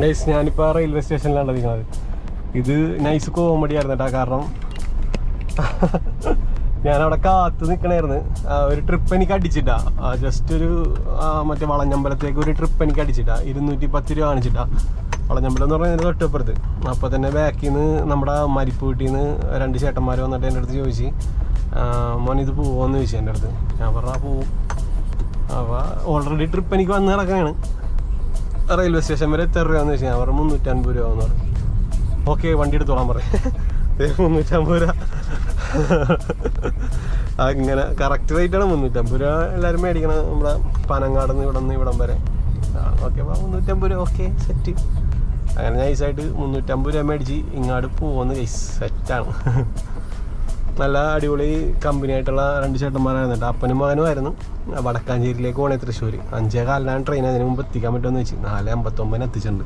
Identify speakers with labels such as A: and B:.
A: Guys ഞാനിപ്പോൾ railway സ്റ്റേഷനിലാണ് നിൽക്കുന്നത് ഇത് നൈസ് കോമഡി ആയിരുന്നു കേട്ടോ കാരണം ഞാനവിടെ കാത്ത് നിൽക്കണായിരുന്നു ഒരു ട്രിപ്പ് എനിക്ക് അടിച്ചിട്ടാ. ജസ്റ്റ് ഒരു മറ്റേ വളഞ്ഞമ്പലത്തേക്ക് ഒരു ട്രിപ്പ് എനിക്ക് അടിച്ചിട്ടാ. ഇരുന്നൂറ്റി പത്ത് രൂപ കാണിച്ചിട്ടാ. വളഞ്ഞമ്പലം എന്ന് പറഞ്ഞാൽ തൊട്ടപ്പുറത്ത്. അപ്പോൾ തന്നെ ബാക്കിൽ നിന്ന് നമ്മുടെ മരിപ്പ് വീട്ടിൽ നിന്ന് രണ്ട് ചേട്ടന്മാർ വന്നിട്ട് എന്റെ അടുത്ത് ചോദിച്ചു മോൻ ഇത് പോവുമെന്ന് ചോദിച്ചു എന്റെ അടുത്ത്. ഞാൻ പറഞ്ഞാൽ പോവും. അപ്പോൾ ഓൾറെഡി ട്രിപ്പ് എനിക്ക് വന്ന് കിടക്കുകയാണ് റെയിൽവേ സ്റ്റേഷൻ വരെ എത്ര വെച്ചാൽ ഞാൻ പറഞ്ഞു മുന്നൂറ്റൻപത് രൂപ എന്ന് പറഞ്ഞു. ഓക്കെ വണ്ടി എടുത്തോളാൻ പറയും മുന്നൂറ്റമ്പത് രൂപ. അങ്ങനെ കറക്റ്റ് റേറ്റ് ആണ് മുന്നൂറ്റമ്പത് രൂപ. എല്ലാവരും മേടിക്കണം. നമ്മുടെ പനങ്ങാട് നിന്ന് ഇവിടെ നിന്ന് ഇവിടം വരെ. ഓക്കെ അപ്പോൾ മുന്നൂറ്റമ്പത് രൂപ ഓക്കെ സെറ്റ് അങ്ങനെ നൈസായിട്ട് മുന്നൂറ്റമ്പത് രൂപ മേടിച്ച് ഇങ്ങോട്ട് പോകുന്ന സെറ്റാണ് നല്ല അടിപൊളി കമ്പനി ആയിട്ടുള്ള രണ്ട് ചേട്ടന്മാരായിരുന്നു അപ്പനും മകനും ആയിരുന്നു. വടക്കാഞ്ചേരിയിലേക്ക് പോകണേ തൃശ്ശൂർ അഞ്ചേ കാലിനാണ് ട്രെയിൻ അതിന് മുമ്പ് എത്തിക്കാൻ പറ്റുമെന്ന് വെച്ച് നാല് അമ്പത്തൊമ്പതിന് എത്തിച്ചിട്ടുണ്ട്.